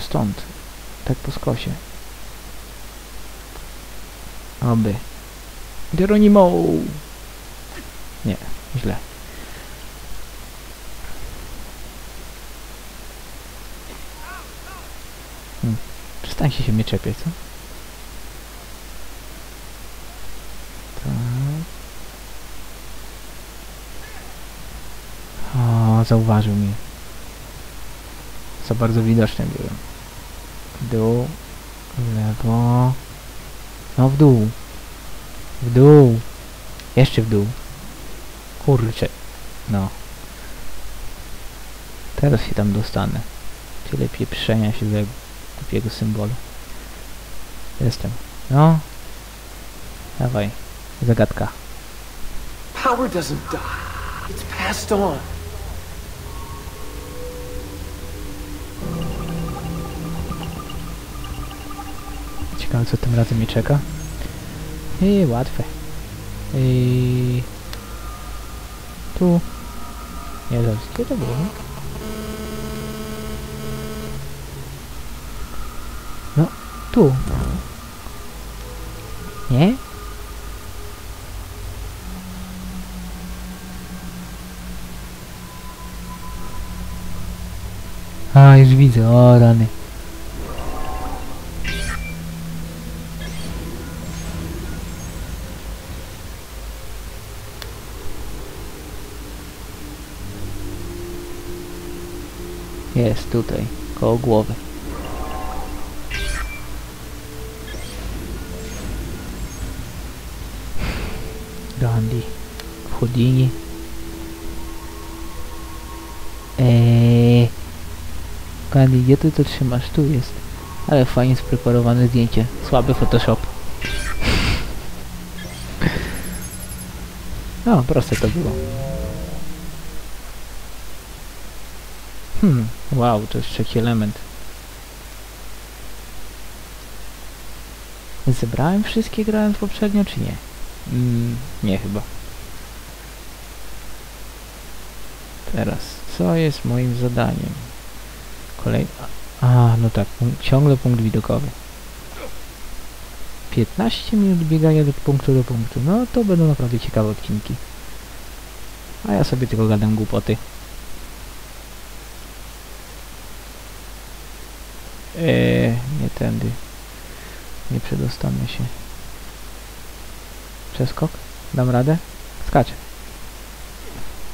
stąd. Tak po skosie. Oby. Geronimo! Nie, źle. Hmm. Przestańcie się mnie czepiać, co? Tak. O, zauważył mnie. Za bardzo widoczny byłem. W dół, w lewo. No w dół. W dół. Jeszcze w dół. Kurczę. No. Teraz się tam dostanę. Tyle pieprzenia się ze głupiego symbolu. Jestem. No. Dawaj. Zagadka. Power doesn't die. It's passed on. Ciekawe co tym razem mnie czeka. I łatwe. I tu. Nie zaraz, gdzie to było? No, tu. Nie? A, już widzę, o rany. Jest tutaj, koło głowy. Gandhi. Houdini. Eee. Gandhi, gdzie ty to trzymasz? Tu jest. Ale fajnie spreparowane zdjęcie. Słaby Photoshop. No, proste to było. Hmm, wow, to jest trzeci element. Zebrałem wszystkie grając poprzednio, czy nie? Mm, nie chyba. Teraz, co jest moim zadaniem? Kolej... A, no tak, ciągle punkt widokowy. 15 minut biegania od punktu do punktu. No to będą naprawdę ciekawe odcinki. A ja sobie tylko gadam głupoty. Eee, nie tędy. Nie przedostanę się. Przeskok? Dam radę? Skacz.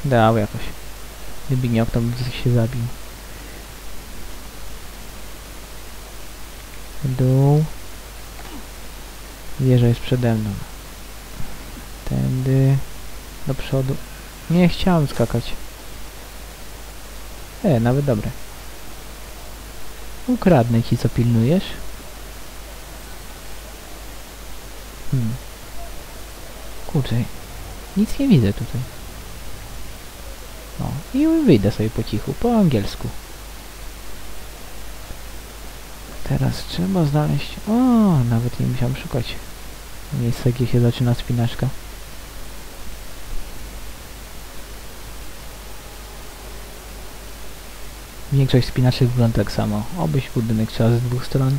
Dał jakoś. Gdyby nie to bym się zabił. Dół. Wieża jest przede mną. Tędy. Do przodu. Nie chciałem skakać. E, nawet dobre. Ukradnę ci, co pilnujesz. Hmm. Kurczę, nic nie widzę tutaj. O, i wyjdę sobie po cichu, po angielsku. Teraz trzeba znaleźć... O, nawet nie musiałem szukać. Miejsce, gdzie się zaczyna spinaczka. Większość spinaczek wygląda tak samo. Obyś budynek trzeba z dwóch stron.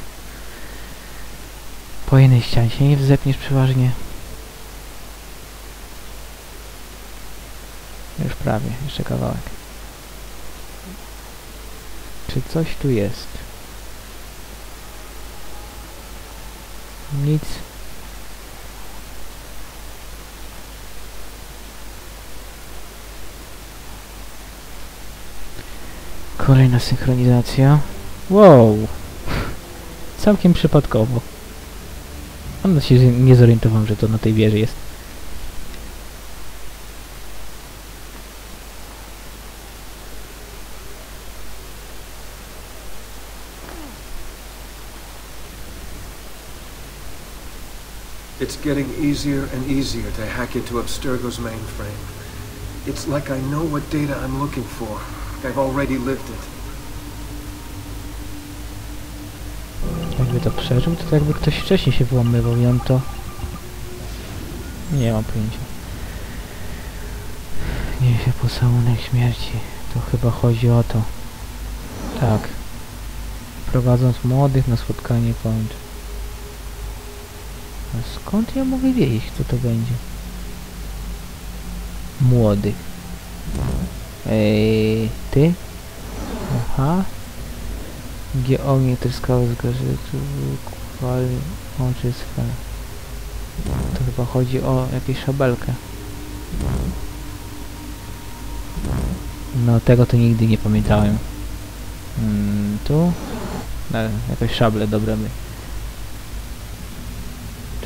Po jednej ścianie się nie wzepniesz przeważnie. Już prawie, jeszcze kawałek. Czy coś tu jest? Nic. Kolejna synchronizacja. Wow! Całkiem przypadkowo. Mam się nie zorientowałem, że to na tej wieży jest. It's getting easier and easier to hack into Abstergo's mainframe. It's like I know what data I'm looking for. I've already lived it. Jakby to przeżył, to tak jakby ktoś wcześniej się wyłamywał i on to... Nie mam pojęcia. Niesie pocałunek śmierci. To chyba chodzi o to. Tak. prowadząc młodych na spotkanie kończy. A skąd ja mogę wiedzieć, co to będzie? Młodych. Ej, ty? Aha. Gdzie ognie tryskały z gazetu, kwali oczy. To chyba chodzi o jakąś szabelkę. No tego to nigdy nie pamiętałem. Mm, tu? No, jakoś szable dobre my.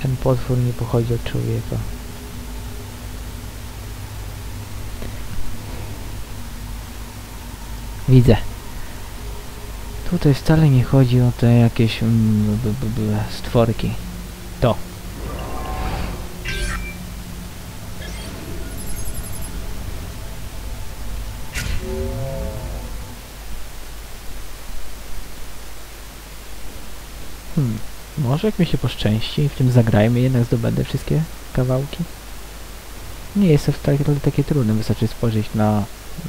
Ten potwór nie pochodzi od człowieka. Widzę. Tutaj wcale nie chodzi o te jakieś mm, b, b, b, stworki. To. Hmm. Może jak mi się poszczęści w tym zagrajmy, jednak zdobędę wszystkie kawałki. Nie jest to wcale takie trudne, wystarczy spojrzeć na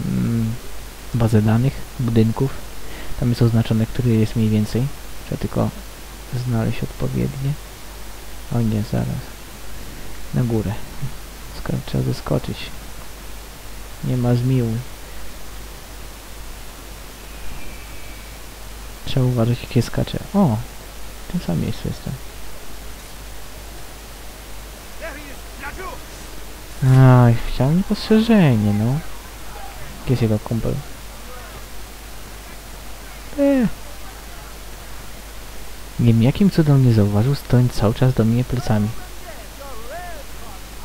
mm, bazę danych, budynków. Tam jest oznaczone, który jest mniej więcej. Trzeba tylko znaleźć odpowiednie. O nie, zaraz. Na górę. Trzeba zeskoczyć. Nie ma zmiłuj. Trzeba uważać, jakie skacze. O! W tym samym miejscu jestem. Aj, chciałem niepostrzeżenie, no. Gdzie jest jego kumpel? Eee. Nie wiem, jakim cudem nie zauważył, stojąc cały czas do mnie plecami.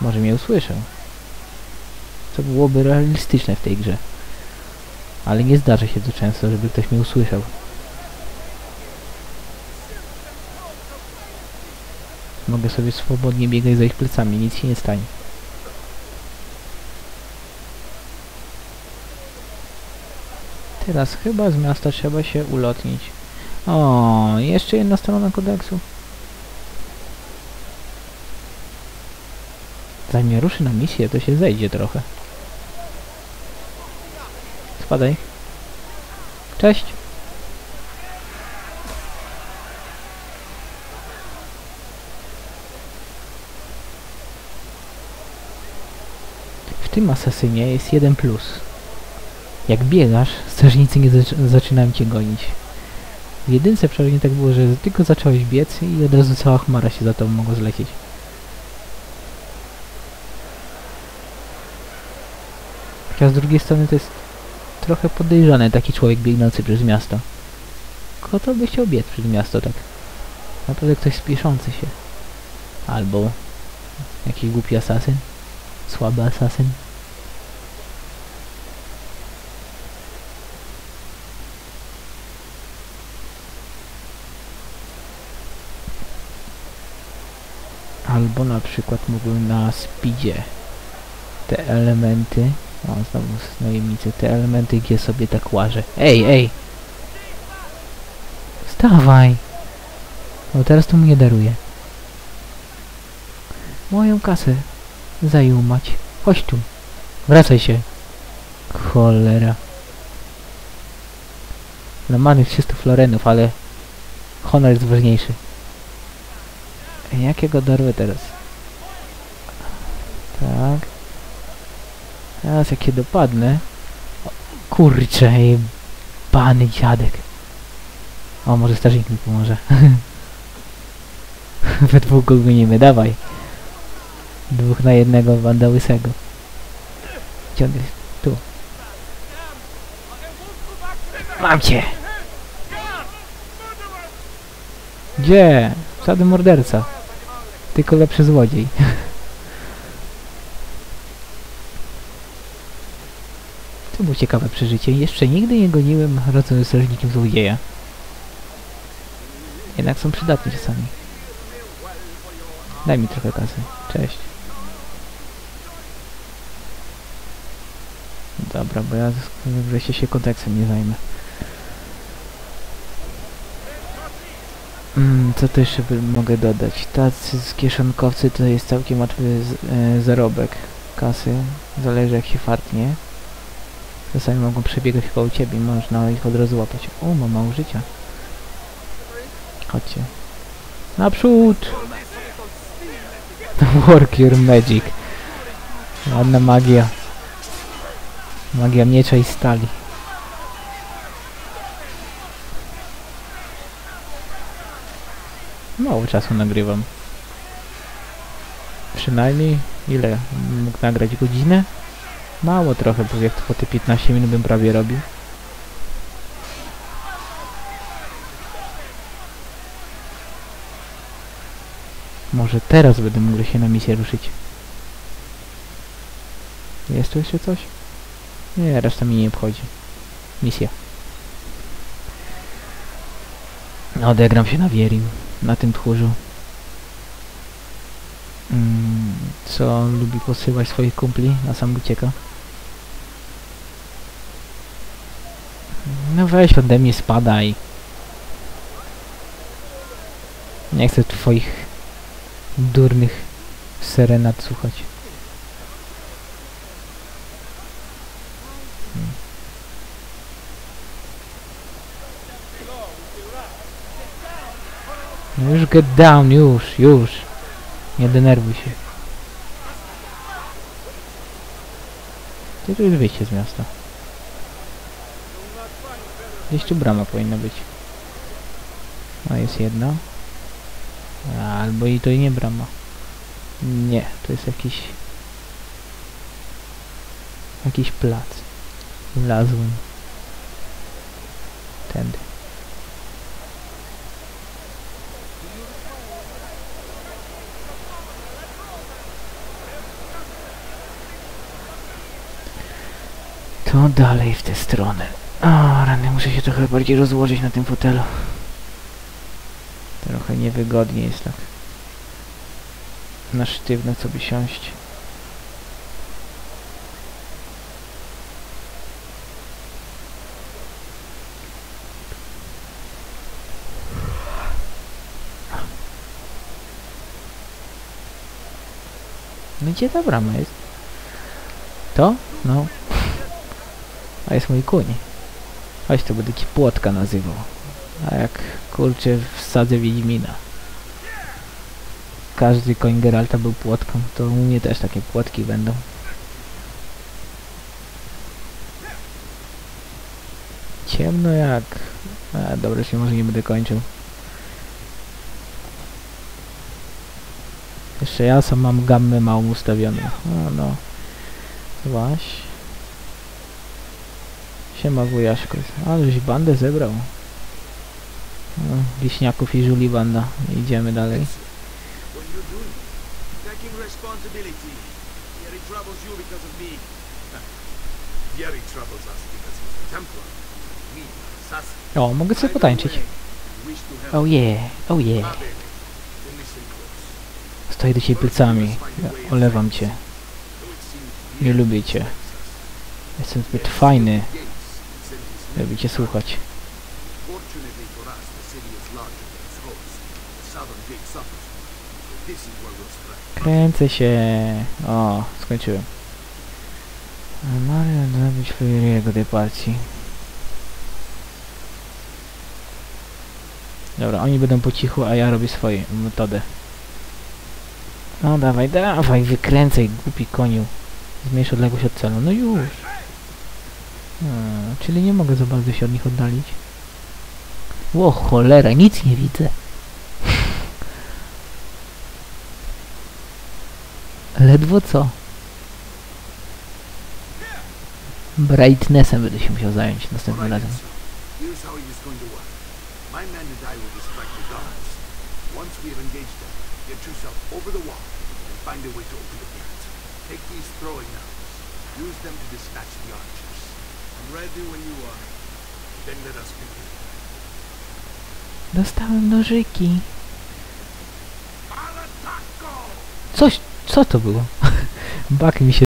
Może mnie usłyszał. Co byłoby realistyczne w tej grze. Ale nie zdarza się to często, żeby ktoś mnie usłyszał. Mogę sobie swobodnie biegać za ich plecami, nic się nie stanie. Teraz chyba z miasta trzeba się ulotnić. O, jeszcze jedna strona kodeksu. Zanim ja ruszę na misję, to się zejdzie trochę. Spadaj. Cześć. W tym asesynie jest jeden plus. Jak biegasz, strażnicy nie zac zaczynają cię gonić. W jedynce przynajmniej tak było, że tylko zacząłeś biec i od razu cała chmara się za tobą mogła zlecieć. Chociaż z drugiej strony to jest trochę podejrzane taki człowiek biegnący przez miasto. Kto by chciał biec przez miasto tak? Naprawdę ktoś spieszący się. Albo jakiś głupi asasyn. Słaby asasyn. Albo na przykład mógłbym na speedzie te elementy, o znowu najemnicy, te elementy gdzie sobie tak łażę. Ej, ej! Wstawaj! No teraz to mnie daruje. Moją kasę zajął mać. Chodź tu. Wracaj się. Cholera. No mamy 300 florenów, ale honor jest ważniejszy. Jak ja go dorwę teraz? Tak. Teraz jak je dopadnę... O, kurczę, bany dziadek. O, może strażnik mi pomoże. We dwóch go gonimy, dawaj. Dwóch na jednego banda łysego. Gdzie? Tu. Mam cię! Gdzie? Żaden morderca. Tylko lepszy złodziej. to było ciekawe przeżycie. Jeszcze nigdy nie goniłem z strażnikiem złodzieja. Jednak są przydatni czasami. Daj mi trochę kasy. Cześć. Dobra, bo ja wreszcie się kodeksem nie zajmę. Mm, co tu jeszcze mogę dodać? Tacy z kieszonkowcy to jest całkiem łatwy e, zarobek kasy. Zależy jak się fartnie. Czasami mogą przebiegać koło ciebie, można ich od razu łapać. O, ma mało życia. Chodźcie. Naprzód! Work your magic. Ładna magia. Magia miecza i stali. Mało czasu nagrywam. Przynajmniej ile? Mógł nagrać godzinę? Mało trochę, bo jak po te 15 minut bym prawie robił. Może teraz będę mógł się na misję ruszyć. Jest tu jeszcze coś? Nie, reszta mi nie obchodzi. Misja. Odegram się na Wierim, na tym tchórzu. Mm, co lubi posyłać swoich kumpli, a sam ucieka. No weź ode mnie spadaj. Nie chcę twoich durnych serenad słuchać. No już get down, już, już. Nie denerwuj się. Gdzie tu jest wyjście z miasta? Gdzieś tu brama powinna być. A jest jedna. Albo i to i nie brama. Nie, to jest jakiś... Jakiś plac. Wlazłem. Tędy. To dalej w tę stronę. O, rany, muszę się trochę bardziej rozłożyć na tym fotelu. Trochę niewygodnie jest tak. Na sztywno sobie siąść. No gdzie ta brama jest? To? No. A jest mój kuń. Chodź, to będę ci płotka nazywał. A jak kurczę wsadzę Wiedźmina. Każdy koń Geralta był płotką, to u mnie też takie płotki będą. Ciemno jak... A, dobra, się może nie będę kończył. Jeszcze ja sam mam gammę małą ustawioną. No, no. Złaś. Siema wujaszko. Aleś bandę zebrał. No, wiśniaków i żuli banda. Idziemy dalej. O, mogę sobie potańczyć. Oh yeah, oh yeah. Stoję do ciebie plecami. Olewam cię. Nie lubię cię. Jestem zbyt fajny, żeby cię słuchać. Kręcę się. O, skończyłem. Mario zrobić Furiego tej partii. Dobra, oni będą po cichu, a ja robię swoją metodę. No dawaj, dawaj, wykręcaj, głupi koniu. Zmniejsz odległość od celu. No już. Hmm, czyli nie mogę za bardzo się od nich oddalić. Ło, cholera, nic nie widzę. Ledwo co? Brightnessem będę się musiał zająć następnym razem. Use them to dispatch the archers. I'm ready when you are. Then let us begin. Dostałem nożyki. Coś, co to było? Bak mi się